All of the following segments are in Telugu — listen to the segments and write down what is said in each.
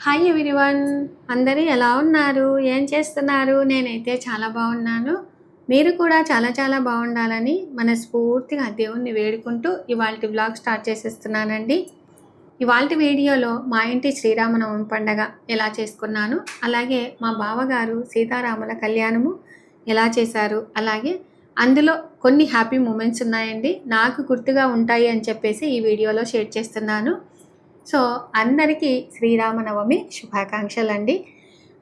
హాయ్ ఎవ్రీవన్ అందరూ ఎలా ఉన్నారు? ఏం చేస్తున్నారు? నేనైతే చాలా బాగున్నాను. మీరు కూడా చాలా చాలా బాగుండాలని మనస్ఫూర్తిగా దేవుణ్ణి వేడుకుంటూ ఇవాళ బ్లాగ్ స్టార్ట్ చేసేస్తున్నానండి. ఇవాళ వీడియోలో మా ఇంటి శ్రీరామనవమి పండగ ఎలా చేసుకున్నాను అలాగే మా బావగారు సీతారాముల కళ్యాణము ఎలా చేశారు అలాగే అందులో కొన్ని హ్యాపీ మూమెంట్స్ ఉన్నాయండి. నాకు గుర్తుగా ఉంటాయి అని చెప్పేసి ఈ వీడియోలో షేర్ చేస్తున్నాను. సో అందరికీ శ్రీరామనవమి శుభాకాంక్షలు అండి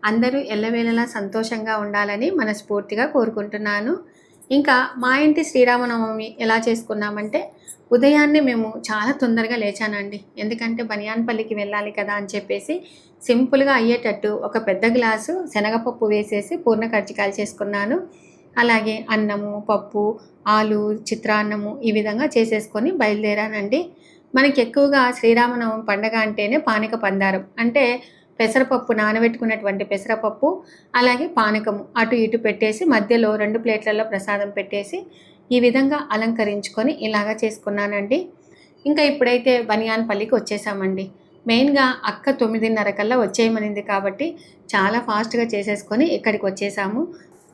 అందరూ ఎల్లవేళలా సంతోషంగా ఉండాలని మనస్ఫూర్తిగా కోరుకుంటున్నాను. ఇంకా మా ఇంటి శ్రీరామనవమి ఎలా చేసుకున్నామంటే ఉదయాన్నే మేము చాలా తొందరగా లేచానండి. ఎందుకంటే బనియాన్పల్లికి వెళ్ళాలి కదా అని చెప్పేసి సింపుల్గా అయ్యేటట్టు ఒక పెద్ద గ్లాసు శనగపప్పు వేసేసి పూర్ణ కర్జికాయలు చేసుకున్నాను. అలాగే అన్నము పప్పు ఆలు చిత్రాన్నము ఈ విధంగా చేసేసుకొని బయలుదేరానండి. మనకి ఎక్కువగా శ్రీరామనవమి పండగ అంటేనే పానక పందారం. అంటే పెసరపప్పు నానబెట్టుకున్నటువంటి పెసరపప్పు అలాగే పానకము అటు ఇటు పెట్టేసి మధ్యలో రెండు ప్లేట్లలో ప్రసాదం పెట్టేసి ఈ విధంగా అలంకరించుకొని ఇలాగా చేసుకున్నానండి. ఇంకా ఇప్పుడైతే బనియాన్పల్లికి వచ్చేసామండి. మెయిన్గా అక్క తొమ్మిదిన్నర కల్లా వచ్చేయమనింది కాబట్టి చాలా ఫాస్ట్గా చేసేసుకొని ఇక్కడికి వచ్చేసాము.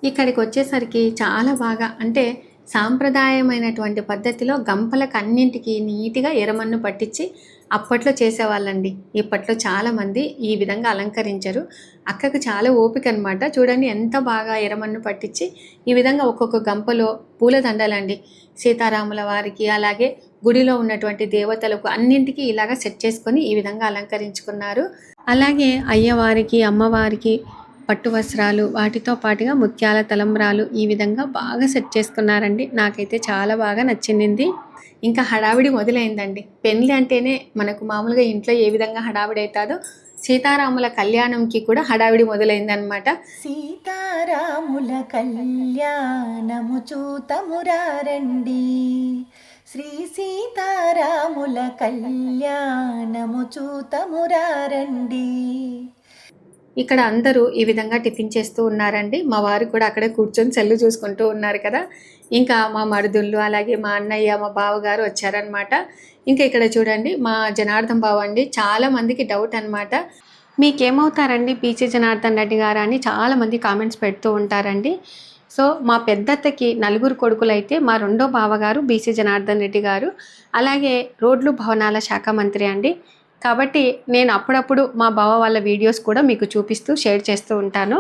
ఇక్కడికి వచ్చేసరికి చాలా బాగా అంటే సాంప్రదాయమైనటువంటి పద్ధతిలో గంపలకు అన్నింటికి నీట్గా ఎరమన్ను పట్టించి అప్పట్లో చేసేవాళ్ళండి. ఇప్పట్లో చాలామంది ఈ విధంగా అలంకరించరు. అక్కకు చాలా ఓపిక అనమాట చూడండి ఎంత బాగా ఎరమన్ను పట్టించి ఈ విధంగా ఒక్కొక్క గంపలో పూలదండలండి. సీతారాముల వారికి అలాగే గుడిలో ఉన్నటువంటి దేవతలకు అన్నింటికి ఇలాగా సెట్ చేసుకొని ఈ విధంగా అలంకరించుకున్నారు. అలాగే అయ్యవారికి అమ్మవారికి పట్టు వస్త్రాలు వాటితో పాటుగా ముత్యాల తలంబ్రాలు ఈ విధంగా బాగా సెట్ చేసుకున్నారండి. నాకైతే చాలా బాగా నచ్చింది. ఇంకా హడావిడి మొదలైందండి. పెళ్ళి అంటేనే మనకు మామూలుగా ఇంట్లో ఏ విధంగా హడావిడి అవుతుందో సీతారాముల కళ్యాణంకి కూడా హడావిడి మొదలైందనమాట సీతారాముల కళ్యాణము చూతమురారండి. శ్రీ సీతారాముల కళ్యాణము చూతమురారండి. ఇక్కడ అందరూ ఈ విధంగా టిఫిన్ చేస్తూ ఉన్నారండి. మా వారు కూడా అక్కడే కూర్చొని సెల్లు చూసుకుంటూ ఉన్నారు కదా. ఇంకా మా మరుదుళ్ళు అలాగే మా అన్నయ్య మా బావగారు వచ్చారనమాట ఇంకా ఇక్కడ చూడండి మా జనార్దన్ బావ అండి. చాలామందికి డౌట్ అనమాట మీకేమవుతారండి పీసీ జనార్దన్ రెడ్డి గారు అని చాలామంది కామెంట్స్ పెడుతూ ఉంటారండి. సో మా పెద్దత్తకి నలుగురు కొడుకులు అయితే మా రెండో బావగారు బీసీ జనార్దన్ రెడ్డి గారు. అలాగే రోడ్లు భవనాల శాఖ మంత్రి అండి. కాబట్టి నేను అప్పుడప్పుడు మా బావ వాళ్ళ వీడియోస్ కూడా మీకు చూపిస్తూ షేర్ చేస్తూ ఉంటాను.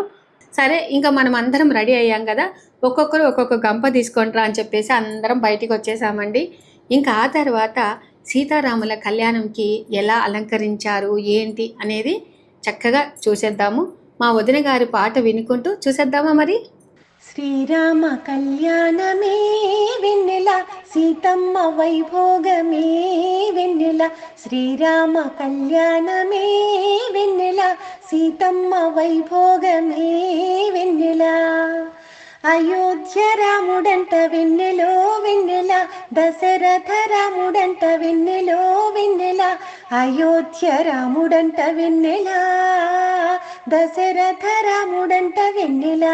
సరే ఇంకా మనం అందరం రెడీ అయ్యాం కదా? ఒక్కొక్కరు ఒక్కొక్క గంప తీసుకుంటారా అని చెప్పేసి అందరం బయటికి వచ్చేసామండి. ఇంకా ఆ తర్వాత సీతారాముల కళ్యాణంకి ఎలా అలంకరించారు ఏంటి అనేది చక్కగా చూసేద్దాము. మా వదిన గారి పాట వినుకుంటూ చూసేద్దామా మరి? శ్రీరామ కళ్యాణమే వెన్నెల సీతమ్మ వైభోగమే వెన్నెల శ్రీరామ కళ్యాణమే వెన్నెల సీతమ్మ వైభోగమే వెన్నెల. అయోధ్య రాముడంట వెన్నెలో వెన్నెల దశరథ రాముడంట వెన్నెలో వెన్నెల అయోధ్య రాముడంట వెన్నెల దశరథ రాముడంట వెన్నెల.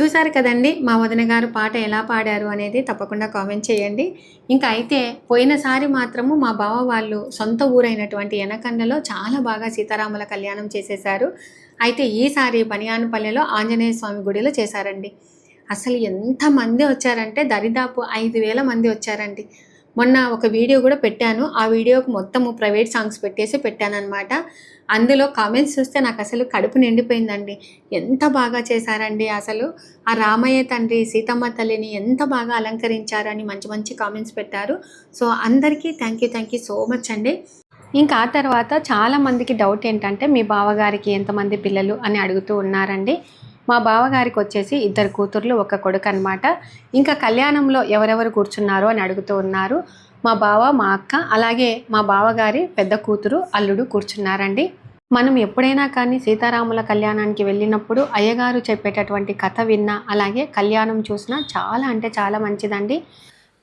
చూశారు కదండి మా వదిన గారు పాట ఎలా పాడారు అనేది తప్పకుండా కామెంట్ చేయండి. ఇంకా అయితే పోయినసారి మాత్రము మా బావ వాళ్ళు సొంత ఊరైనటువంటి ఎనకండలో చాలా బాగా సీతారాముల కళ్యాణం చేసేశారు. అయితే ఈసారి బనియానపల్లెలో ఆంజనేయ స్వామి గుడిలో చేశారండి. అసలు ఎంతమంది వచ్చారంటే దరిదాపు ఐదు వేల మంది వచ్చారండి. మొన్న ఒక వీడియో కూడా పెట్టాను. ఆ వీడియోకి మొత్తము ప్రైవేట్ సాంగ్స్ పెట్టేసి పెట్టాను అనమాట అందులో కామెంట్స్ చూస్తే నాకు అసలు కడుపు నిండిపోయిందండి. ఎంత బాగా చేశారండి అసలు. ఆ రామయ్య తండ్రి సీతమ్మ తల్లిని ఎంత బాగా అలంకరించారని మంచి మంచి కామెంట్స్ పెట్టారు. సో అందరికీ thank you thank you so much అండి. ఇంకా ఆ తర్వాత చాలామందికి డౌట్ ఏంటంటే మీ బావగారికి ఎంతమంది పిల్లలు అని అడుగుతూ ఉన్నారండి. మా బావగారికి వచ్చేసి ఇద్దరు కూతుర్లు ఒక కొడుకు అనమాట ఇంకా కళ్యాణంలో ఎవరెవరు కూర్చున్నారు అని అడుగుతూ ఉన్నారు. మా బావ మా అక్క అలాగే మా బావగారి పెద్ద కూతురు అల్లుడు కూర్చున్నారండి. మనం ఎప్పుడైనా కానీ సీతారాముల కళ్యాణానికి వెళ్ళినప్పుడు అయ్యగారు చెప్పేటటువంటి కథ విన్నా అలాగే కళ్యాణం చూసినా చాలా అంటే చాలా మంచిదండి.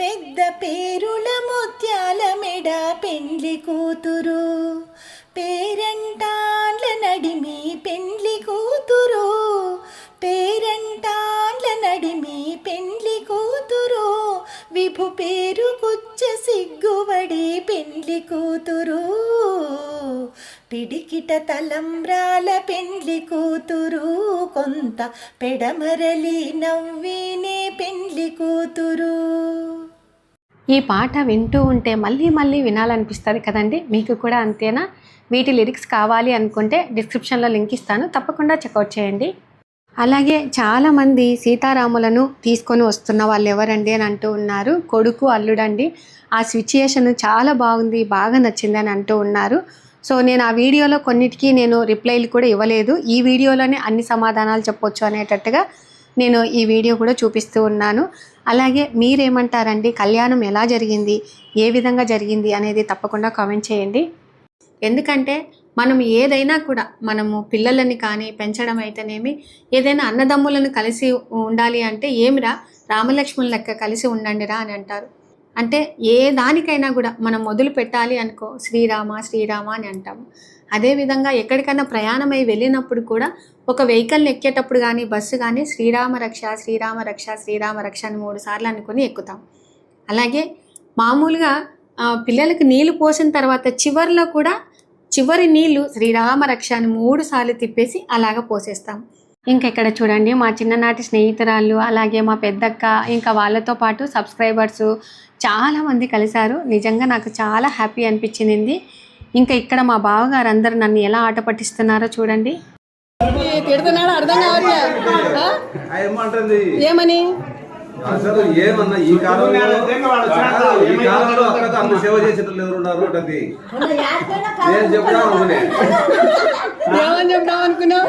పెద్ద పేరుల ముత్యాల మెడ పెండ్లి కూతురు. పేరంటాండ్ల నడిమి పెండ్లి కూతురు. పేరంటాండ్ల నడిమి పెండ్లి కూతురు. విభు పేరు కుచ్చ సిగ్గుబడి పెండ్లి కూతురు. పిడికిట తలంబ్రాల పెండ్లి కూతురు కొంత పెడమరలి నవ్వినే పెండ్లి కూతురు. ఈ పాట వింటూ ఉంటే మళ్ళీ మళ్ళీ వినాలనిపిస్తుంది కదండి? మీకు కూడా అంతేనా? వీటి లిరిక్స్ కావాలి అనుకుంటే డిస్క్రిప్షన్లో లింక్ ఇస్తాను. తప్పకుండా చెక్అవుట్ చేయండి. అలాగే చాలామంది సీతారాములను తీసుకొని వస్తున్న వాళ్ళు ఎవరండి అని అంటూ ఉన్నారు. కొడుకు అల్లుడండి. ఆ సిచ్యుయేషన్ చాలా బాగుంది బాగా నచ్చింది అని అంటూ ఉన్నారు. సో నేను ఆ వీడియోలో కొన్నిటికి నేను రిప్లైలు కూడా ఇవ్వలేదు. ఈ వీడియోలోనే అన్ని సమాధానాలు చెప్పొచ్చు అనేటట్టుగా నేను ఈ వీడియో కూడా చూపిస్తూ ఉన్నాను. అలాగే మీరేమంటారండి? కళ్యాణం ఎలా జరిగింది? ఏ విధంగా జరిగింది అనేది తప్పకుండా కామెంట్ చేయండి. ఎందుకంటే మనం ఏదైనా కూడా మనము పిల్లలని కానీ పెంచడం అయితేనేమి ఏదైనా అన్నదమ్ములను కలిసి ఉండాలి అంటే ఏమిరా? రామలక్ష్మణ్ లెక్క కలిసి ఉండండిరా అని అంటారు. అంటే ఏ దానికైనా కూడా మనం మొదలు పెట్టాలి అనుకో శ్రీరామ శ్రీరామ అని అంటాము. అదేవిధంగా ఎక్కడికైనా ప్రయాణమై వెళ్ళినప్పుడు కూడా ఒక వెహికల్ని ఎక్కేటప్పుడు కానీ బస్సు కానీ శ్రీరామ రక్ష శ్రీరామ రక్ష శ్రీరామ రక్ష అని మూడు సార్లు అనుకుని ఎక్కుతాం. అలాగే మామూలుగా పిల్లలకు నీళ్ళు పోసిన తర్వాత చివర్లో కూడా చివరి నీళ్ళు శ్రీరామ రక్ష అని మూడు సార్లు తిప్పేసి అలాగ పోసేస్తాం. ఇంకా ఇక్కడ చూడండి మా చిన్ననాటి స్నేహితురాళ్ళు అలాగే మా పెద్దక్క ఇంకా వాళ్ళతో పాటు సబ్స్క్రైబర్స్ చాలా మంది కలిశారు. నిజంగా నాకు చాలా హ్యాపీ అనిపించింది. ఇంకా ఇక్కడ మా బావగారు అందరూ నన్ను ఎలా ఆట పట్టిస్తున్నారో చూడండి. తిడుతున్నాడు అర్థం కావట్లే ఏమంటుంది? ఏమని? అసలు ఏమన్నా ఈ కాలంలో ఈ కాలంలో అక్కడ అంత సేవ చేసేటట్లు ఎవరు ఉన్నారు? అంటది నేను చెప్దాం అనుకునే ఏమని చెప్దాం అనుకున్నావు?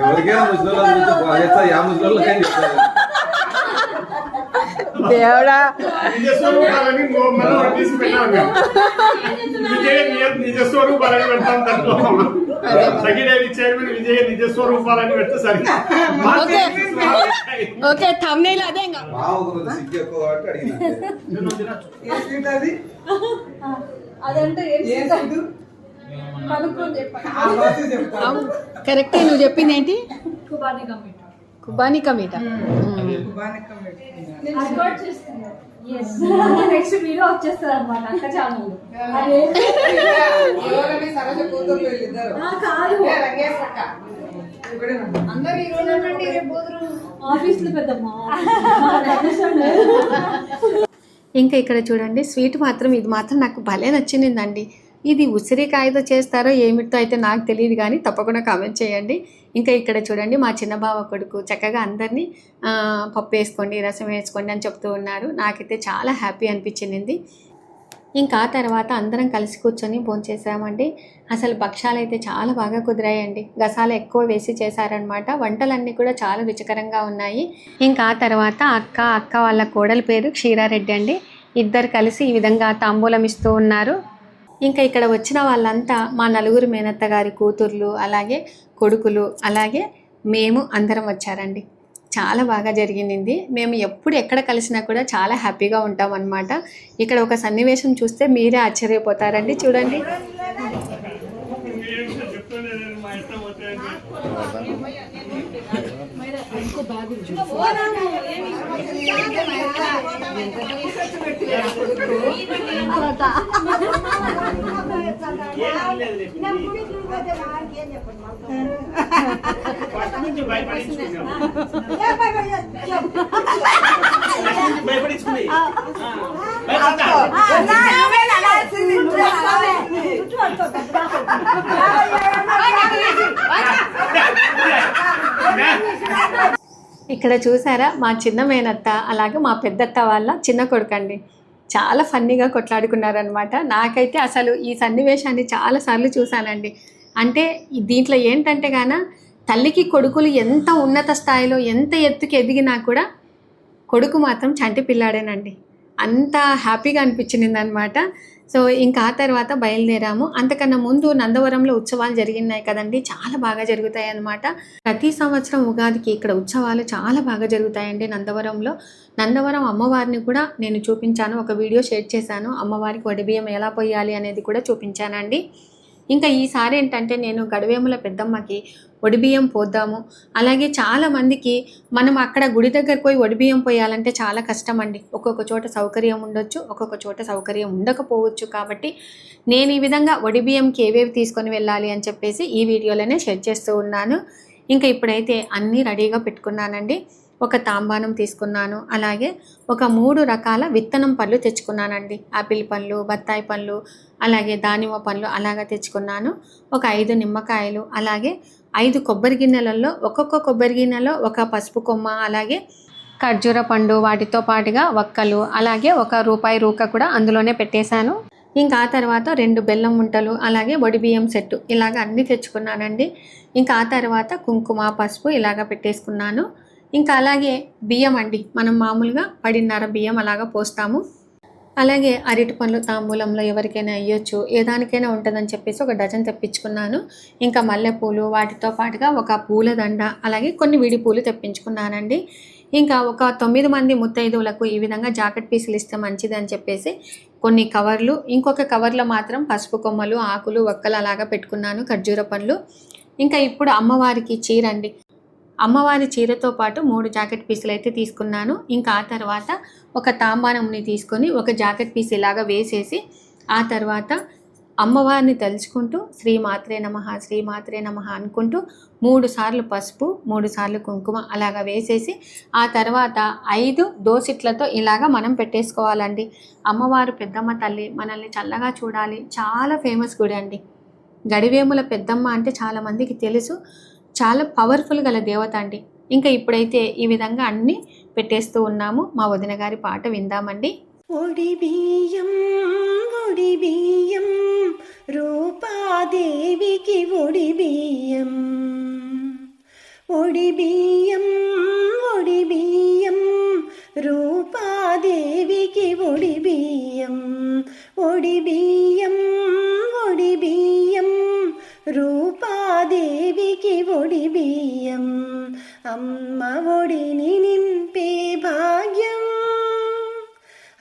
ఎవరికైనా ముసలి యా ముసలి దేవుడా. విజయ నియ- నిజ స్వరూపాలని పెడతాం దాంట్లో. సగిడేవి చైర్మన్ విజయ నిజ స్వరూపాలని పెడితే సరి ఓకే. ఓకే థంబ్నైల్ అదే ఇంకా. అదంటే కరెక్టే నువ్వు చెప్పింది ఏంటి? కుబాని కమిటీ కుబానీ కమీట నేను రికార్డ్ చేస్తున్నాను. నెక్స్ట్ వీడియో వచ్చేస్తుంది అనమాట అక్క ఛానల్. అదే. ఆ, కాదు. ఆఫీస్లో పెద్దమ్మా. ఇంకా ఇక్కడ చూడండి స్వీట్ మాత్రం ఇది మాత్రం నాకు భలే నచ్చిందండి. ఇది ఉసిరికాయతో చేస్తారో ఏమిటో అయితే నాకు తెలియదు కానీ తప్పకుండా కామెంట్ చేయండి. ఇంకా ఇక్కడ చూడండి మా చిన్న బావ కొడుకు చక్కగా అందరినీ పప్పు వేసుకోండి రసం వేసుకోండి అని చెప్తూ ఉన్నారు. నాకైతే చాలా హ్యాపీ అనిపించింది. ఇంకా ఆ తర్వాత అందరం కలిసి కూర్చొని భోంచేసామండి అసలు భక్షాలు అయితే చాలా బాగా కుదిరాయండి. గసాలు ఎక్కువ వేసి చేశారనమాట వంటలన్నీ కూడా చాలా రుచికరంగా ఉన్నాయి. ఇంకా ఆ తర్వాత అక్క అక్క వాళ్ళ కోడలి పేరు క్షీరారెడ్డి అండి. ఇద్దరు కలిసి ఈ విధంగా తాంబూలం ఇస్తూ ఉన్నారు. ఇంకా ఇక్కడ వచ్చిన వాళ్ళంతా మా నలుగురు మేనత్త గారి కూతుర్లు అలాగే కొడుకులు అలాగే మేము అందరం వచ్చారండి. చాలా బాగా జరిగింది మేము ఎప్పుడు ఎక్కడ కలిసినా కూడా చాలా హ్యాపీగా ఉంటాం అన్నమాట ఇక్కడ ఒక సన్నివేశం చూస్తే మీరే ఆశ్చర్యపోతారండి. చూడండి చెప్తుండే మా ఇష్టం వచ్చేది ఫస్ట్ నుంచి భయపడించుకున్నాం భయపడించుకుంది ఇక్కడ చూసారా? మా చిన్న మేనత్త అలాగే మా పెద్దత్త వాళ్ళ చిన్న కొడుకండి. చాలా ఫన్నీగా కొట్లాడుకున్నారనమాట నాకైతే అసలు ఈ సన్నివేశాన్ని చాలాసార్లు చూశానండి అంటే దీంట్లో ఏంటంటే గాన తల్లికి కొడుకులు ఎంత ఉన్నత స్థాయిలో ఎంత ఎత్తుకి ఎదిగినా కూడా కొడుకు మాత్రం చంటి పిల్లాడేనండి. అంత హ్యాపీగా అనిపించింది అనమాట సో ఇంకా ఆ తర్వాత బయలుదేరాము. అంతకన్నా ముందు నందవరంలో ఉత్సవాలు జరిగినాయి కదండి. చాలా బాగా జరుగుతాయి అన్నమాట. ప్రతి సంవత్సరం ఉగాదికి ఇక్కడ ఉత్సవాలు చాలా బాగా జరుగుతాయండి నందవరంలో. నందవరం అమ్మవారిని కూడా నేను చూపించాను ఒక వీడియో షేర్ చేశాను. అమ్మవారికి వడిబియ్యం ఎలా పొయ్యాలి అనేది కూడా చూపించానండి. ఇంకా ఈసారి ఏంటంటే నేను గడవేముల పెద్దమ్మకి ఒడిబియ్యం పోద్దాము. అలాగే చాలామందికి మనం అక్కడ గుడి దగ్గరకు పోయి ఒడిబియ్యం పోయాలంటే చాలా కష్టం అండి ఒక్కొక్క చోట సౌకర్యం ఉండొచ్చు ఒక్కొక్క చోట సౌకర్యం ఉండకపోవచ్చు. కాబట్టి నేను ఈ విధంగా ఒడిబియ్యంకి ఏవేవి తీసుకొని వెళ్ళాలి అని చెప్పేసి ఈ వీడియోలోనే షేర్ చేస్తూ ఉన్నాను. ఇంకా ఇప్పుడైతే అన్నీ రెడీగా పెట్టుకున్నానండి. ఒక తాంబానం తీసుకున్నాను. అలాగే ఒక మూడు రకాల విత్తనం పళ్ళు తెచ్చుకున్నానండి. ఆపిల్ పళ్ళు బత్తాయి పళ్ళు అలాగే దానిమ్మ పళ్ళు అలాగా తెచ్చుకున్నాను. ఒక ఐదు నిమ్మకాయలు అలాగే ఐదు కొబ్బరి గిన్నెలలో ఒక్కొక్క కొబ్బరి గిన్నెలో ఒక పసుపు కొమ్మ అలాగే ఖర్జూర పండు వాటితో పాటుగా వక్కలు అలాగే ఒక రూపాయి రూక కూడా అందులోనే పెట్టేశాను. ఇంకా ఆ తర్వాత రెండు బెల్లం ఉంటలు అలాగే వడి బియ్యం సెట్టు ఇలాగ అన్నీ తెచ్చుకున్నానండి. ఇంకా ఆ తర్వాత కుంకుమ పసుపు ఇలాగ పెట్టేసుకున్నాను. ఇంకా అలాగే బియ్యం అండి మనం మామూలుగా పడిన్నర బియ్యం అలాగా పోస్తాము. అలాగే అరటి పండ్లు తాంబూలంలో ఎవరికైనా అయ్యొచ్చు ఏ దానికైనా ఉంటుందని చెప్పేసి ఒక డజన్ తెప్పించుకున్నాను. ఇంకా మల్లెపూలు వాటితో పాటుగా ఒక పూలదండ అలాగే కొన్ని విడి పూలు తెప్పించుకున్నానండి. ఇంకా ఒక తొమ్మిది మంది ముత్తైదువులకు ఈ విధంగా జాకెట్ పీసులు ఇస్తే మంచిది అని చెప్పేసి కొన్ని కవర్లు ఇంకొక కవర్లో మాత్రం పసుపు కొమ్మలు ఆకులు ఒక్కలు అలాగా పెట్టుకున్నాను ఖర్జూర పండ్లు. ఇంకా ఇప్పుడు అమ్మవారికి చీర అండి అమ్మవారి చీరతో పాటు మూడు జాకెట్ పీసులు అయితే తీసుకున్నాను. ఇంకా ఆ తర్వాత ఒక తాంబానంని తీసుకొని ఒక జాకెట్ పీస్ ఇలాగా వేసేసి ఆ తర్వాత అమ్మవారిని తలుచుకుంటూ శ్రీ మాత్రే నమ శ్రీ మాత్రే నమ అనుకుంటూ మూడు సార్లు పసుపు మూడు సార్లు కుంకుమ అలాగా వేసేసి ఆ తర్వాత ఐదు దోసిట్లతో ఇలాగా మనం పెట్టేసుకోవాలండి. అమ్మవారు పెద్దమ్మ తల్లి మనల్ని చల్లగా చూడాలి. చాలా ఫేమస్ గుడి అండి గడివేముల పెద్దమ్మ అంటే చాలామందికి తెలుసు. చాలా పవర్ఫుల్ గల దేవత అండి. ఇంకా ఇప్పుడైతే ఈ విధంగా అన్నీ పెట్టేస్తూ ఉన్నాము. మా వదిన గారి పాట విందామండి. ఒడి బియ్యం ఒడి బియ్యం రూపాదేవికి ఒడి బియ్యం. ఒడి బియ్యం ఒడి బియ్యం రూపాదేవికి ఒడి బియ్యం. ఒడి బియ్యం ఒడి బియ్యం రూప దేవికి ఒడి బియ్యం అమ్మ ఒడిని నింపే భాగ్యం.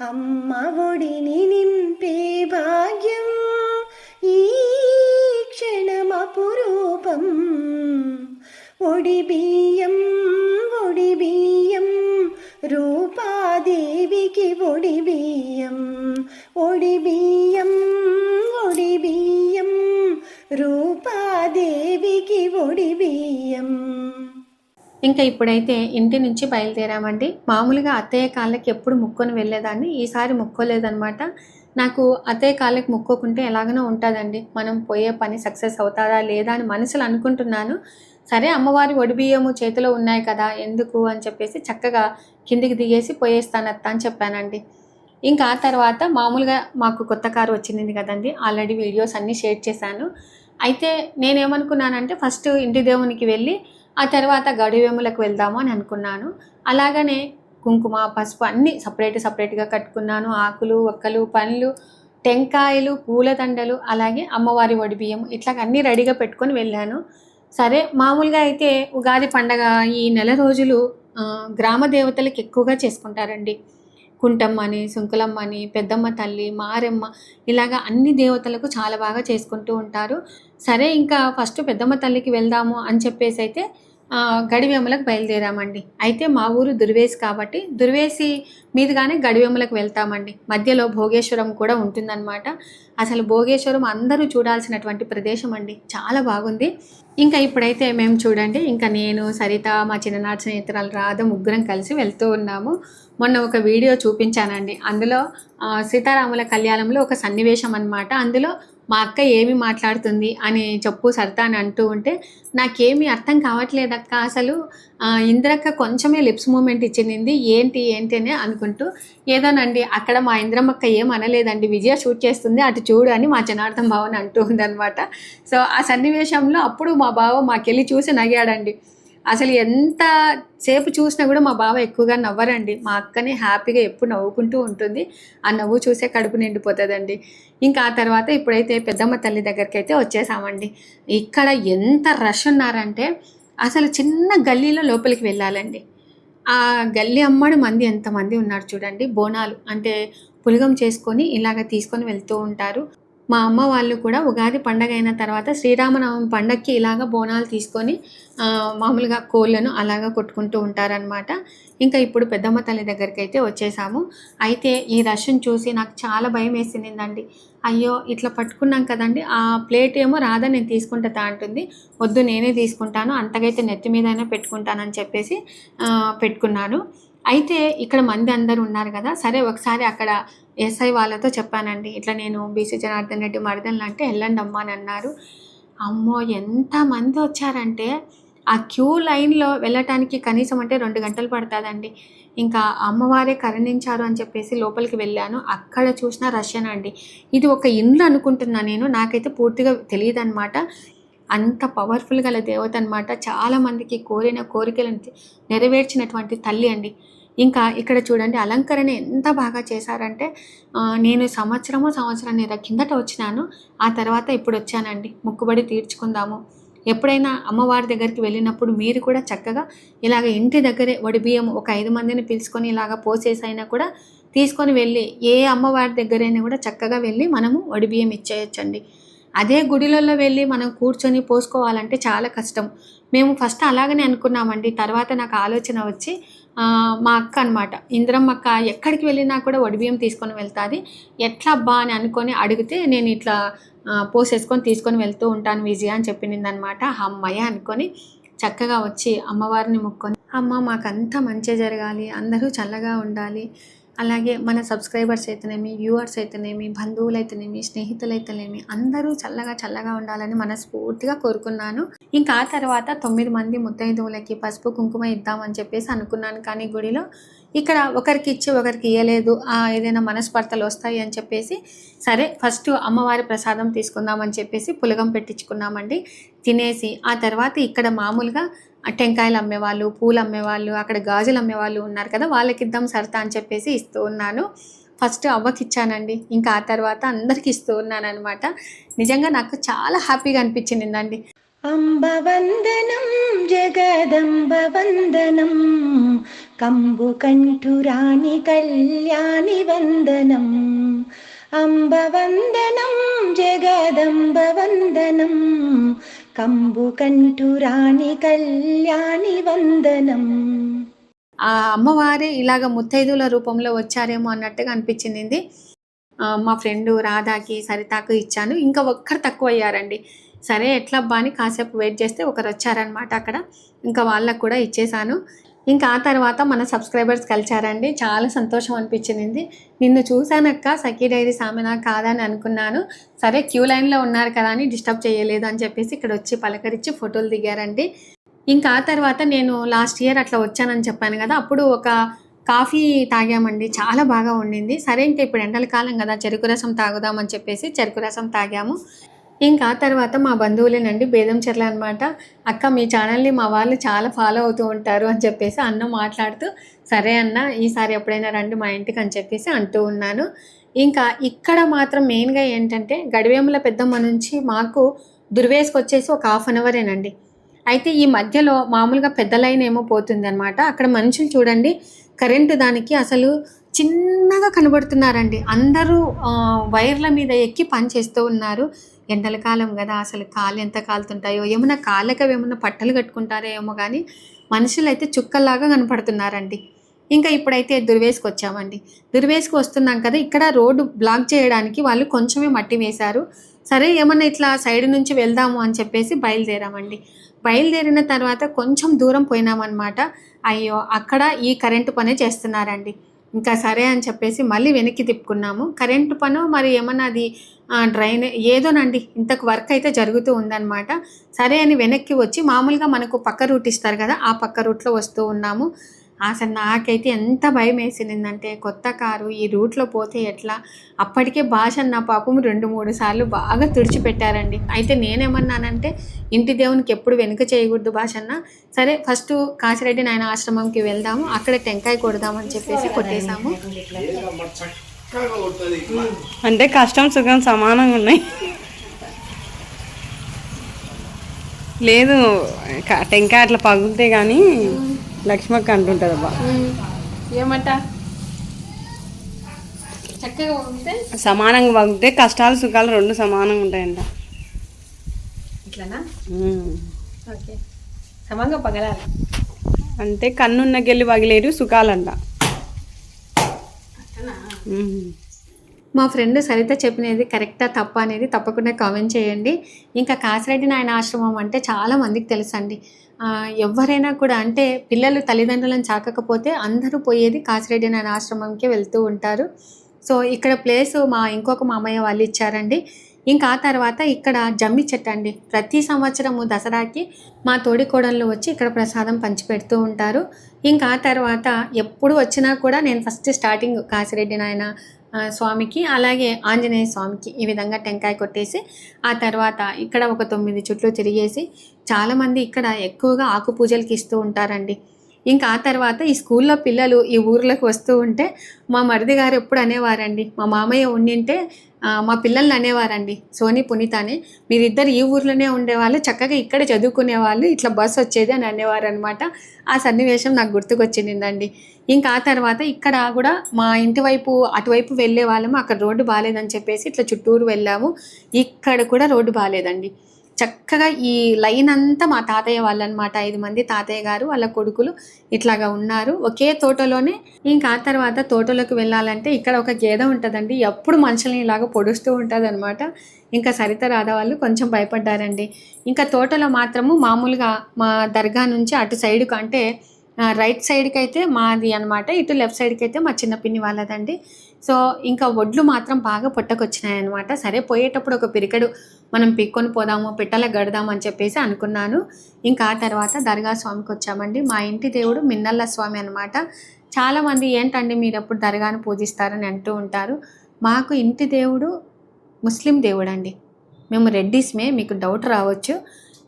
అమ్మ ఒడిని నింపే భాగ్యం ఈ క్షణమపురూపం. ఒడి బియ్యం ఇంకా ఇప్పుడైతే ఇంటి నుంచి బయలుదేరామండి. మామూలుగా అత్తయ్య కాళ్ళకి ఎప్పుడు ముక్కొని వెళ్ళేదాన్ని ఈసారి ముక్కోలేదనమాట నాకు అత్తయ్య కాళ్ళకి ముక్కోకుంటే ఎలాగనో ఉంటుందండి. మనం పోయే పని సక్సెస్ అవుతారా లేదా అని మనసులో అనుకుంటున్నాను. సరే అమ్మవారి ఒడిబియ్యము చేతిలో ఉన్నాయి కదా ఎందుకు అని చెప్పేసి చక్కగా కిందికి దిగేసి పోయేస్తాను అత్త అని చెప్పానండి. ఇంకా ఆ తర్వాత మామూలుగా మాకు కొత్త కారు వచ్చింది కదండి ఆల్రెడీ వీడియోస్ అన్నీ షేర్ చేశాను. అయితే నేనేమనుకున్నానంటే ఫస్ట్ ఇంటి దేవునికి వెళ్ళి ఆ తర్వాత గడివేములకు వెళ్దాము అని అనుకున్నాను. అలాగనే కుంకుమ పసుపు అన్నీ సపరేట్ సపరేట్గా కట్టుకున్నాను. ఆకులు ఒక్కలు పండ్లు టెంకాయలు పూలదండలు అలాగే అమ్మవారి వడిబియ్యం ఇట్లా అన్నీ రెడీగా పెట్టుకొని వెళ్ళాను. సరే మామూలుగా అయితే ఉగాది పండగ ఈ నెల రోజులు గ్రామ దేవతలకు ఎక్కువగా చేసుకుంటారండి. కుంటమ్మ అని సుంకులమ్మ అని పెద్దమ్మ తల్లి మారెమ్మ ఇలాగా అన్ని దేవతలకు చాలా బాగా చేసుకుంటూ ఉంటారు. సరే ఇంకా ఫస్ట్ పెద్దమ్మ తల్లికి వెళ్దాము అని చెప్పేసి అయితే గడివేములకు బయలుదేరామండి. అయితే మా ఊరు దుర్వేసి కాబట్టి దుర్వేసి మీదుగానే గడివేములకు వెళ్తామండి. మధ్యలో భోగేశ్వరం కూడా ఉంటుందన్నమాట. అసలు భోగేశ్వరం అందరూ చూడాల్సినటువంటి ప్రదేశం అండి. చాలా బాగుంది. ఇంకా ఇప్పుడైతే మేము చూడండి ఇంకా నేను సరిత మా చిన్ననాటి స్నేహితురాలు రాధ ముగ్గురం కలిసి వెళ్తూ ఉన్నాము. మొన్న ఒక వీడియో చూపించానండి. అందులో సీతారాముల కళ్యాణంలో ఒక సన్నివేశం అన్నమాట. అందులో మా అక్క ఏమి మాట్లాడుతుంది అని చెప్పు సరిత అని అంటూ ఉంటే నాకేమీ అర్థం కావట్లేదక్క అసలు ఇంద్రక్క కొంచెమే లిప్స్ మూమెంట్ ఇచ్చింది. ఏంటి ఏంటి అని అనుకుంటూ ఏదోనండి అక్కడ మా ఇంద్రమ్మక్క ఏం అనలేదండి. విజయ షూట్ చేస్తుంది అటు చూడు అని మా జనార్దన్ భావన్ అంటూ ఉందన్నమాట. సో ఆ సన్నివేశంలో అప్పుడు మా బావ మాకెళ్ళి చూసి నగాడండి అసలు ఎంత సేపు చూసినా కూడా మా బావ ఎక్కువగా నవ్వరండి. మా అక్కనే హ్యాపీగా ఎప్పుడు నవ్వుకుంటూ ఉంటుంది. ఆ నవ్వు చూసే కడుపు నిండిపోతుందండి. ఇంకా ఆ తర్వాత ఇప్పుడైతే పెద్దమ్మ తల్లి దగ్గరికి అయితే వచ్చేసామండి. ఇక్కడ ఎంత రష్ ఉన్నారంటే అసలు చిన్న గల్లీలో లోపలికి వెళ్ళాలండి. ఆ గల్లీ అమ్మడు మంది ఎంతమంది ఉన్నారు చూడండి. బోనాలు అంటే పులగం చేసుకొని ఇలాగ తీసుకొని వెళ్తూ ఉంటారు. మా అమ్మ వాళ్ళు కూడా ఉగాది పండగ అయిన తర్వాత శ్రీరామనవమి పండగకి ఇలాగ బోనాలు తీసుకొని మామూలుగా కోళ్ళను అలాగా కొట్టుకుంటూ ఉంటారనమాట ఇంకా ఇప్పుడు పెద్దమ్మ తల్లి దగ్గరికి అయితే వచ్చేసాము. అయితే ఈ రష్యం చూసి నాకు చాలా భయం వేసిందండి. అయ్యో ఇట్లా పట్టుకున్నాం కదండి ఆ ప్లేట్ ఏమో రాదా నేను తీసుకుంటా అంటుంది. వద్దు నేనే తీసుకుంటాను అంతకైతే నెత్తి మీదైనా పెట్టుకుంటానని చెప్పేసి పెట్టుకున్నాను. అయితే ఇక్కడ మంది అందరు ఉన్నారు కదా సరే ఒకసారి అక్కడ ఎస్ఐ వాళ్ళతో చెప్పానండి. ఇట్లా నేను బీసీ జనార్దన్ రెడ్డి మరిదన్లు అంటే వెళ్ళండి అమ్మా అని అన్నారు. అమ్మో ఎంతమంది వచ్చారంటే ఆ క్యూ లైన్లో వెళ్ళటానికి కనీసం అంటే రెండు గంటలు పడుతుందండి. ఇంకా అమ్మవారే కరుణించారు అని చెప్పేసి లోపలికి వెళ్ళాను. అక్కడ చూసిన రష్యన్ అండి. ఇది ఒక ఇండ్లు అనుకుంటున్నా నేను. నాకైతే పూర్తిగా తెలియదు అనమాట అంత పవర్ఫుల్ గల దేవత అనమాట చాలామందికి కోరిన కోరికలను నెరవేర్చినటువంటి తల్లి అండి. ఇంకా ఇక్కడ చూడండి అలంకరణ ఎంత బాగా చేశారంటే నేను నేను సంవత్సరం సంవత్సరాన్ని కిందట వచ్చినాను. ఆ తర్వాత ఇప్పుడు వచ్చానండి. మొక్కుబడి తీర్చుకుందాము. ఎప్పుడైనా అమ్మవారి దగ్గరికి వెళ్ళినప్పుడు మీరు కూడా చక్కగా ఇలాగ ఇంటి దగ్గరే వడి బియ్యం ఒక ఐదు మందిని పిలుచుకొని ఇలాగ పోసేసైనా కూడా తీసుకొని వెళ్ళి ఏ అమ్మవారి దగ్గరైనా కూడా చక్కగా వెళ్ళి మనము వడి బియ్యం ఇచ్చేయచ్చండి. అదే గుడిలలో వెళ్ళి మనం కూర్చొని పోసుకోవాలంటే చాలా కష్టం. మేము ఫస్ట్ అలాగనే అనుకున్నామండి. తర్వాత నాకు ఆలోచన వచ్చి మా అక్క అనమాట ఇందిరమ్మ అక్క ఎక్కడికి వెళ్ళినా కూడా వడిబియ్యం తీసుకొని వెళ్తుంది. ఎట్లా అబ్బా అని అనుకొని అడిగితే నేను ఇట్లా పోసేసుకొని తీసుకొని వెళ్తూ ఉంటాను విజయ అని చెప్పింది అనమాట అమ్మయ్య అనుకొని చక్కగా వచ్చి అమ్మవారిని మొక్కొని అమ్మ మాకంతా మంచి జరగాలి. అందరూ చల్లగా ఉండాలి. అలాగే మన సబ్స్క్రైబర్స్ అయితేనేమి వ్యూవర్స్ అయితేనేమి బంధువులు అయితేనేమి స్నేహితులు అయితేనేమి అందరూ చల్లగా చల్లగా ఉండాలని మనస్ఫూర్తిగా కోరుకున్నాను. ఇంకా ఆ తర్వాత తొమ్మిది మంది ముత్తైదువులకి పసుపు కుంకుమ ఇద్దామని చెప్పేసి అనుకున్నాను. కానీ గుడిలో ఇక్కడ ఒకరికి ఇచ్చి ఒకరికి ఇవ్వలేదు ఆ, ఏదైనా మనస్పర్ధలు వస్తాయి అని చెప్పేసి సరే ఫస్ట్ అమ్మవారి ప్రసాదం తీసుకుందామని చెప్పేసి పులగం పెట్టించుకున్నామండి. తినేసి ఆ తర్వాత ఇక్కడ మామూలుగా టెంకాయలు అమ్మేవాళ్ళు పూలు అమ్మేవాళ్ళు అక్కడ గాజులు అమ్మేవాళ్ళు ఉన్నారు కదా వాళ్ళకి ఇద్దాం సరదా అని చెప్పేసి ఇస్తూ ఉన్నాను. ఫస్ట్ అవ్వకి ఇచ్చానండి ఇంకా ఆ తర్వాత అందరికి ఇస్తూ ఉన్నాను అనమాట నిజంగా నాకు చాలా హ్యాపీగా అనిపించిందండి అంబవందనం జగదంబవందనం కంబుకంఠురాణి కళ్యాణి వందనం అంబవందనం జగదంబవందనం కంబుకంఠురాణి కళ్యాణి వందనం ఆ అమ్మవారే ఇలాగ ముత్తైదుల రూపంలో వచ్చారేమో అన్నట్టుగా అనిపించింది. మా ఫ్రెండ్ రాధాకి సరితాకు ఇచ్చాను. ఇంకా ఒక్కరు తక్కువ అయ్యారండి సరే ఎట్లబ్బా అని కాసేపు వెయిట్ చేస్తే ఒకరు వచ్చారనమాట అక్కడ. ఇంకా వాళ్ళకు కూడా ఇచ్చేసాను ఇంకా ఆ తర్వాత మన సబ్స్క్రైబర్స్ కలిచారండి. చాలా సంతోషం అనిపించింది. నిన్ను చూశానక్క సఖీ డైరీ సామెనా కాదని అనుకున్నాను. సరే క్యూ లైన్లో ఉన్నారు కదా అని డిస్టర్బ్ చేయలేదు అని చెప్పేసి ఇక్కడ వచ్చి పలకరించి ఫోటోలు దిగారండి. ఇంకా ఆ తర్వాత నేను లాస్ట్ ఇయర్ అట్లా వచ్చానని చెప్పాను కదా అప్పుడు ఒక కాఫీ తాగామండి. చాలా బాగా ఉండింది సరే ఇంకా ఇప్పుడు ఎండల కాలం కదా చెరుకు రసం తాగుదామని చెప్పేసి చెరుకు రసం తాగాము. ఇంకా తర్వాత మా బంధువులేనండి బేదం చెర్ల అనమాట అక్క మీ ఛానల్ని మా వాళ్ళు చాలా ఫాలో అవుతూ ఉంటారు అని చెప్పేసి అన్న మాట్లాడుతూ సరే అన్న ఈసారి ఎప్పుడైనా రండి మా ఇంటికి అని చెప్పేసి అంటూ ఉన్నాను. ఇంకా ఇక్కడ మాత్రం మెయిన్గా ఏంటంటే గడివేముల పెద్దమ్మ నుంచి మాకు దుర్వేసుకొచ్చేసి ఒక హాఫ్ అన్ అవరేనండి అయితే ఈ మధ్యలో మామూలుగా పెద్ద లైన్ ఏమో పోతుంది అనమాట అక్కడ మనుషులు చూడండి కరెంటు దానికి అసలు చిన్నగా కనబడుతున్నారండి. అందరూ వైర్ల మీద ఎక్కి పని చేస్తూ ఉన్నారు. ఎండల కాలం కదా అసలు కాళ్ళు ఎంత కాలుతుంటాయో ఏమైనా కాళ్ళకి ఏమైనా పట్టలు కట్టుకుంటారో ఏమో కానీ మనుషులు అయితే చుక్కల్లాగా కనపడుతున్నారండి. ఇంకా ఇప్పుడైతే దుర్వేసుకు వచ్చామండి. దుర్వేసుకు వస్తున్నాం కదా ఇక్కడ రోడ్డు బ్లాక్ చేయడానికి వాళ్ళు కొంచెమే మట్టి వేశారు. సరే ఏమన్నా ఇట్లా సైడ్ నుంచి వెళ్దాము అని చెప్పేసి బయలుదేరామండి. బయలుదేరిన తర్వాత కొంచెం దూరం పోయినామన్నమాట. అయ్యో అక్కడ ఈ కరెంటు పనే చేస్తున్నారండి. ఇంకా సరే అని చెప్పేసి మళ్ళీ వెనక్కి తిప్పుకున్నాము. కరెంటు పను మరి ఏమన్నా అది డ్రైన్ ఏదోనండి. ఇంతకు వర్క్ అయితే జరుగుతూ ఉందన్నమాట. సరే అని వెనక్కి వచ్చి మామూలుగా మనకు పక్క రూట్ ఇస్తారు కదా ఆ పక్క రూట్లో వస్తూ ఉన్నాము. అసలు నాకైతే ఎంత భయం వేసిందంటే కొత్త కారు ఈ రూట్లో పోతే ఎట్లా? అప్పటికే భాష నా పాపం రెండు మూడు సార్లు బాగా తుడిచిపెట్టారండి. అయితే నేనేమన్నానంటే ఇంటి దేవునికి ఎప్పుడు వెనుక చేయకూడదు భాషన్న సరే ఫస్ట్ కాసిరెడ్డి నాయన ఆశ్రమంకి వెళ్దాము అక్కడ టెంకాయ కొడదామని చెప్పేసి కొట్టేశాము. అంటే కష్టం సుఖం సమానంగా ఉన్నాయి. లేదు టెంకాయ అట్లా పగులుతే కానీ లక్ష్మక్క అంటుంటుంది అబ్బా ఏమంట? చక్కగా సమానంగా పగిలితే కష్టాలు సుఖాలు రెండు సమానంగా ఉంటాయంట. ఇట్లానా. ఓకే. సమంగా పగలాలి. అంటే కన్నున్నకెళ్ళి పగిలేరు సుఖాలంట. మా ఫ్రెండ్ సరిత చెప్పినది కరెక్టా తప్ప అనేది తప్పకుండా కామెంట్ చేయండి. ఇంకా కాసిరెడ్డి నాయన ఆశ్రమం అంటే చాలా మందికి తెలుసండి. ఎవరైనా కూడా అంటే పిల్లలు తల్లిదండ్రులను చాకకపోతే అందరూ పోయేది కాసిరెడ్డి నాయన ఆశ్రమంకి వెళ్తూ ఉంటారు. సో ఇక్కడ ప్లేస్ మా ఇంకొక మామయ్య వాళ్ళు ఇచ్చారండి. ఇంకా ఆ తర్వాత ఇక్కడ జమ్మి చెట్టు అండి. ప్రతి సంవత్సరము దసరాకి మా తోడికోడళ్ళు వచ్చి ఇక్కడ ప్రసాదం పంచిపెడుతూ ఉంటారు. ఇంకా ఆ తర్వాత ఎప్పుడు వచ్చినా కూడా నేను ఫస్ట్ స్టార్టింగ్ కాసిరెడ్డి నాయన స్వామికి అలాగే ఆంజనేయ స్వామికి ఈ విధంగా టెంకాయ కొట్టేసి ఆ తర్వాత ఇక్కడ ఒక తొమ్మిది చుట్లు తిరిగేసి చాలామంది ఇక్కడ ఎక్కువగా ఆకు పూజలకి ఇస్తూ ఉంటారండి. ఇంకా ఆ తర్వాత ఈ స్కూల్లో పిల్లలు ఈ ఊర్లోకి వస్తూ ఉంటే మా మరిది గారు ఎప్పుడు అనేవారండి మా మామయ్య ఉండింటే మా పిల్లల్ని అనేవారండి. సోని పునీత అని. మీరిద్దరు ఈ ఊర్లోనే ఉండేవాళ్ళు చక్కగా ఇక్కడ చదువుకునే వాళ్ళు ఇట్లా బస్సు వచ్చేది అని అనేవారు అనమాట ఆ సన్నివేశం నాకు గుర్తుకొచ్చిందండి. ఇంకా ఆ తర్వాత ఇక్కడ కూడా మా ఇంటి వైపు అటువైపు వెళ్ళే వాళ్ళము అక్కడ రోడ్డు బాగాలేదని చెప్పేసి ఇట్లా చుట్టూరు వెళ్ళాము. ఇక్కడ కూడా రోడ్డు బాగాలేదండి చక్కగా ఈ లైన్ అంతా మా తాతయ్య వాళ్ళనమాట. ఐదు మంది తాతయ్య గారు వాళ్ళ కొడుకులు ఇట్లాగా ఉన్నారు. ఒకే తోటలోనే ఇంకా ఆ తర్వాత తోటలోకి వెళ్ళాలంటే ఇక్కడ ఒక గేదె ఉంటుందండి. ఎప్పుడు మనుషుల్ని ఇలాగ పొడుస్తూ ఉంటుంది అనమాట ఇంకా సరిత రాధ వాళ్ళు కొంచెం భయపడ్డారండి. ఇంకా తోటలో మాత్రము మామూలుగా మా దర్గా నుంచి అటు సైడ్కు అంటే రైట్ సైడ్కి అయితే మాది అనమాట ఇటు లెఫ్ట్ సైడ్కి అయితే మా చిన్న పిన్ని వాళ్ళదండి. సో ఇంకా ఒడ్లు మాత్రం బాగా పుట్టకొచ్చినాయి అనమాట సరే పోయేటప్పుడు ఒక పిరికడు మనం పిక్కొని పోదాము పిట్టలకు గడదాము అని చెప్పేసి అనుకున్నాను. ఇంకా ఆ తర్వాత దర్గా స్వామికి వచ్చామండి. మా ఇంటి దేవుడు మిన్నల్ల స్వామి అనమాట చాలామంది ఏంటండి మీరు ఎప్పుడు దర్గాను పూజిస్తారని అంటూ ఉంటారు. మాకు ఇంటి దేవుడు ముస్లిం దేవుడు అండి మేము రెడ్డిస్మే మీకు డౌట్ రావచ్చు.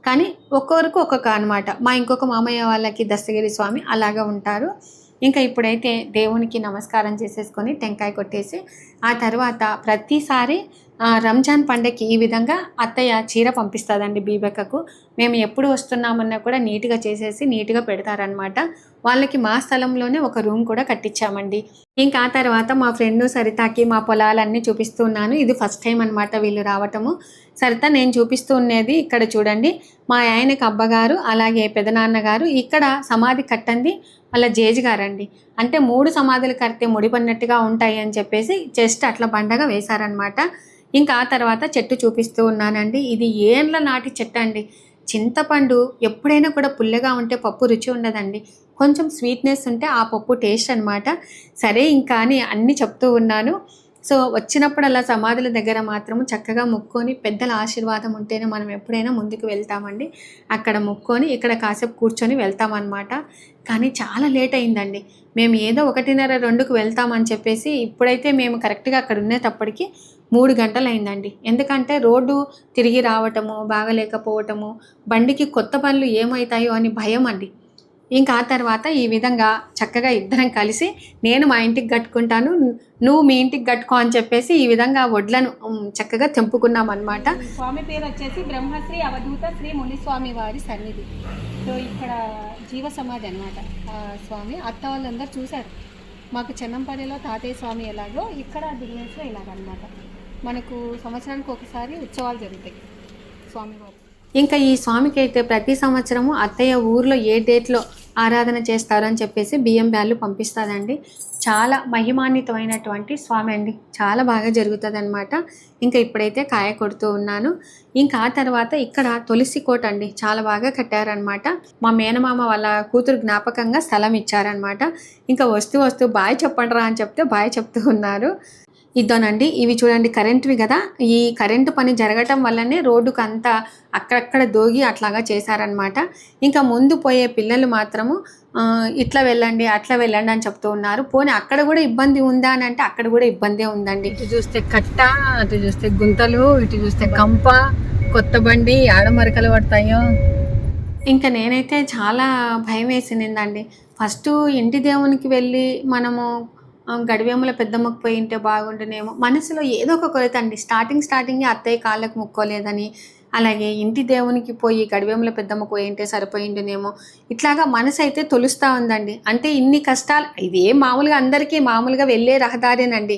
కానీ ఒక్కొక్కరికి ఒక్కొక్క అనమాట మా ఇంకొక మామయ్య వాళ్ళకి దస్తగిరి స్వామి అలాగా ఉంటారు. ఇంకా ఇప్పుడైతే దేవునికి నమస్కారం చేసేసుకొని టెంకాయ కొట్టేసి ఆ తర్వాత ప్రతిసారి రంజాన్ పండగకి ఈ విధంగా అత్తయ్య చీర పంపిస్తుందండి బీబెక్కకు. మేము ఎప్పుడు వస్తున్నామన్నా కూడా నీట్గా చేసేసి నీట్గా పెడతారనమాట వాళ్ళకి మా స్థలంలోనే ఒక రూమ్ కూడా కట్టించామండి. ఇంకా ఆ తర్వాత మా ఫ్రెండ్ సరితాకి మా పొలాలన్నీ చూపిస్తున్నాను. ఇది ఫస్ట్ టైం అనమాట వీళ్ళు రావటము. సరిత నేను చూపిస్తూ ఉండేది ఇక్కడ చూడండి. మా ఆయనకి అబ్బగారు అలాగే పెదనాన్నగారు ఇక్కడ సమాధి కట్టంది వాళ్ళ జేజ్ గారండి. అంటే మూడు సమాధులు కడితే ముడిపడినట్టుగా ఉంటాయి అని చెప్పేసి జస్ట్ అట్లా బండగా వేశారనమాట ఇంకా ఆ తర్వాత చెట్టు చూపిస్తూ ఉన్నానండి. ఇది ఏండ్ల నాటి చెట్టు అండి చింతపండు ఎప్పుడైనా కూడా పుల్లగా ఉంటే పప్పు రుచి ఉండదండి. కొంచెం స్వీట్నెస్ ఉంటే ఆ పప్పు టేస్ట్ అనమాట సరే ఇంకా అని అన్నీ చెప్తూ ఉన్నాను. సో వచ్చినప్పుడు అలా సమాధుల దగ్గర మాత్రము చక్కగా ముక్కొని పెద్దల ఆశీర్వాదం ఉంటేనే మనం ఎప్పుడైనా ముందుకు వెళ్తామండి. అక్కడ ముక్కొని ఇక్కడ కాసేపు కూర్చొని వెళ్తామన్నమాట. కానీ చాలా లేట్ అయిందండి. మేము ఏదో ఒకటిన్నర రెండుకు వెళ్తామని చెప్పేసి ఇప్పుడైతే మేము కరెక్ట్గా అక్కడ ఉండేటప్పటికి మూడు గంటలైందండి. ఎందుకంటే రోడ్డు తిరిగి రావటము బాగలేకపోవటము బండికి కొత్త పనులు ఏమవుతాయో అని భయం అండి ఇంకా ఆ తర్వాత ఈ విధంగా చక్కగా ఇద్దరం కలిసి నేను మా ఇంటికి కట్టుకుంటాను నువ్వు మీ ఇంటికి కట్టుకో అని చెప్పేసి ఈ విధంగా వడ్లను చక్కగా తెంపుకున్నాం అనమాట స్వామి పేరు వచ్చేసి బ్రహ్మశ్రీ అవధూత శ్రీ మునిస్వామి వారి సన్నిధి. సో ఇక్కడ జీవ సమాధి అనమాట స్వామి అత్త వాళ్ళందరూ చూశారు. మాకు చెన్నంపల్లిలో తాతయ్య స్వామి ఎలాగో ఇక్కడ దినేశ్లో ఇలాగనమాట మనకు సంవత్సరానికి ఒకసారి ఉత్సవాలు జరుగుతాయి స్వామివారి ఇంకా ఈ స్వామికి అయితే ప్రతి సంవత్సరము అత్తయ్య ఊర్లో ఏ డేట్లో ఆరాధన చేస్తారని చెప్పేసి బియ్యం బ్యాళ్ళు పంపిస్తుందండి చాలా మహిమాన్వితమైనటువంటి స్వామి అండి. చాలా బాగా జరుగుతుందన్నమాట. ఇంకా ఇప్పుడైతే కాయ కొడుతూ ఉన్నాను. ఇంకా ఆ తర్వాత ఇక్కడ తులసి కోట అండి. చాలా బాగా కట్టారనమాట మా మేనమామ వాళ్ళ కూతురు జ్ఞాపకంగా స్థలం ఇచ్చారనమాట ఇంకా వస్తూ వస్తూ బాయ్ చెప్పండి రా అని చెప్తే బాయ్ చెప్తూ ఉన్నారు. ఇద్దోనండి. ఇవి చూడండి కరెంట్వి కదా. ఈ కరెంటు పని జరగటం వల్లనే రోడ్డుకు అంతా అక్కడక్కడ దోగి అట్లాగా చేశారనమాట ఇంకా ముందు పోయే పిల్లలు మాత్రము ఇట్లా వెళ్ళండి అట్లా వెళ్ళండి అని చెప్తూ ఉన్నారు. పోనీ అక్కడ కూడా ఇబ్బంది ఉందా అని అంటే అక్కడ కూడా ఇబ్బందే ఉందండి. ఇటు చూస్తే కట్ట అటు చూస్తే గుంతలు ఇటు చూస్తే కంప కొత్త బండి ఆడ మరకలు పడతాయో? ఇంకా నేనైతే చాలా భయం వేసిందండి. ఫస్ట్ ఇంటి దేవునికి వెళ్ళి మనము గడివేముల పెద్దమ్మకు పోయి ఉంటే బాగుండునేమో. మనసులో ఏదో ఒక కొరత అండి. స్టార్టింగ్ స్టార్టింగ్ అత్తయ్య కాళ్ళకు ముక్కోలేదని అలాగే ఇంటి దేవునికి పోయి గడివేముల పెద్దమ్మకు పోయి ఉంటే సరిపోయిండునేమో. ఇట్లాగా మనసు అయితే తొలుస్తూ ఉందండి. అంటే ఇన్ని కష్టాలు ఇదే మామూలుగా అందరికీ మామూలుగా వెళ్ళే రహదారేనండి.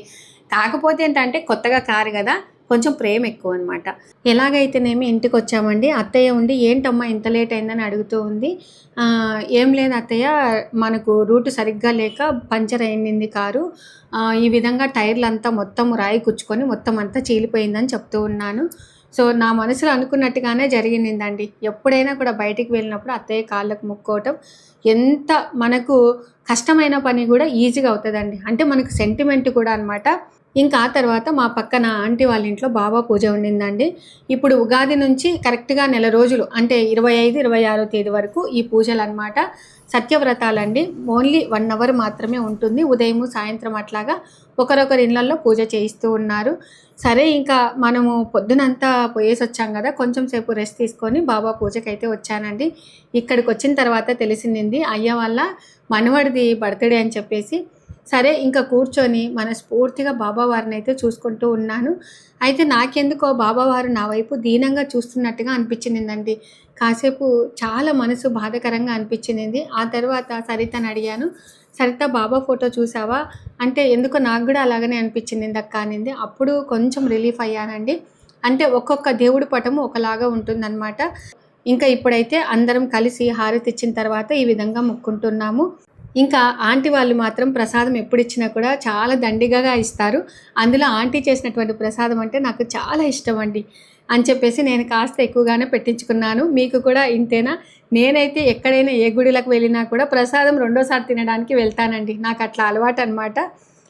కాకపోతే ఏంటంటే కొత్తగా కారు కదా కొంచెం ప్రేమ ఎక్కువ అనమాట ఎలాగైతేనేమి ఇంటికి వచ్చామండి అత్తయ్య ఉండి ఏంటమ్మా ఇంత లేట్ అయిందని అడుగుతూ ఉంది. ఏం లేదు అత్తయ్య మనకు రూట్ సరిగ్గా లేక పంచర్ అయింది కారు. ఈ విధంగా టైర్లు అంతా మొత్తం రాయి కుచ్చుకొని మొత్తం అంతా చీలిపోయిందని చెప్తూ ఉన్నాను. సో నా మనసులో అనుకున్నట్టుగానే జరిగిందండి. ఎప్పుడైనా కూడా బయటికి వెళ్ళినప్పుడు అత్తయ్య కాళ్ళకు ముక్కోవటం ఎంత మనకు కష్టమైన పని కూడా ఈజీగా అవుతుందండి. అంటే మనకు సెంటిమెంట్ కూడా అనమాట ఇంకా ఆ తర్వాత మా పక్కన ఆంటీ వాళ్ళ ఇంట్లో బాబా పూజ ఉండిందండి. ఇప్పుడు ఉగాది నుంచి కరెక్ట్గా నెల రోజులు అంటే ఇరవై ఐదు ఇరవై ఆరో తేదీ వరకు ఈ పూజలు అనమాట సత్యవ్రతాలండి. ఓన్లీ వన్ అవర్ మాత్రమే ఉంటుంది. ఉదయము సాయంత్రం అట్లాగా ఒకరొకరి ఇళ్ళల్లో పూజ చేయిస్తూ ఉన్నారు. సరే ఇంకా మనము పొద్దునంతా పోయేసి వచ్చాం కదా కొంచెం సేపు రెస్ట్ తీసుకొని బాబా పూజకైతే వచ్చానండి. ఇక్కడికి వచ్చిన తర్వాత తెలిసింది అయ్య వల్ల మనవడిది బర్త్డే అని చెప్పేసి సరే ఇంకా కూర్చొని మనస్ఫూర్తిగా బాబావారిని అయితే చూసుకుంటూ ఉన్నాను. అయితే నాకెందుకో బాబావారు నా వైపు దీనంగా చూస్తున్నట్టుగా అనిపించిందండి. కాసేపు చాలా మనసు బాధకరంగా అనిపించింది. ఆ తర్వాత సరితను అడిగాను సరిత బాబా ఫోటో చూసావా? అంటే ఎందుకో నాకు కూడా అలాగనే అనిపించింది అక్క అనింది. అప్పుడు కొంచెం రిలీఫ్ అయ్యానండి. అంటే ఒక్కొక్క దేవుడి పటము ఒకలాగా ఉంటుందన్నమాట. ఇంకా ఇప్పుడైతే అందరం కలిసి హారతి ఇచ్చిన తర్వాత ఈ విధంగా మొక్కుంటున్నాము. ఇంకా ఆంటీ వాళ్ళు మాత్రం ప్రసాదం ఎప్పుడు ఇచ్చినా కూడా చాలా దండిగా ఇస్తారు. అందులో ఆంటీ చేసినటువంటి ప్రసాదం అంటే నాకు చాలా ఇష్టం అండి. అని చెప్పేసి నేను కాస్త ఎక్కువగానే పెట్టించుకున్నాను. మీకు కూడా ఇంతేనా? నేనైతే ఎక్కడైనా ఏ గుడిలకు వెళ్ళినా కూడా ప్రసాదం రెండోసారి తినడానికి వెళ్తానండి. నాకు అట్లా అలవాటు అనమాట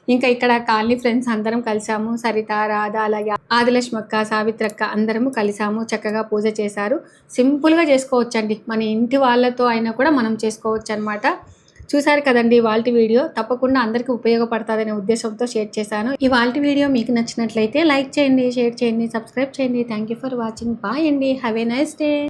ఇంకా ఇక్కడ కాలనీ ఫ్రెండ్స్ అందరం కలిసాము. సరిత రాధ అలాగే ఆదిలక్ష్మక్క సావిత్రక్క అందరము కలిసాము. చక్కగా పూజ చేశారు. సింపుల్గా చేసుకోవచ్చండి. మన ఇంటి వాళ్ళతో అయినా కూడా మనం చేసుకోవచ్చు అనమాట చూసారు కదండి వాల్టి వీడియో. తప్పకుండా అందరికీ ఉపయోగపడుతుందనే ఉద్దేశంతో షేర్ చేశాను. ఈ ఇవాళ వీడియో మీకు నచ్చినట్లయితే లైక్ చేయండి షేర్ చేయండి సబ్స్క్రైబ్ చేయండి. Thank you for watching bye అండి. Have a nice day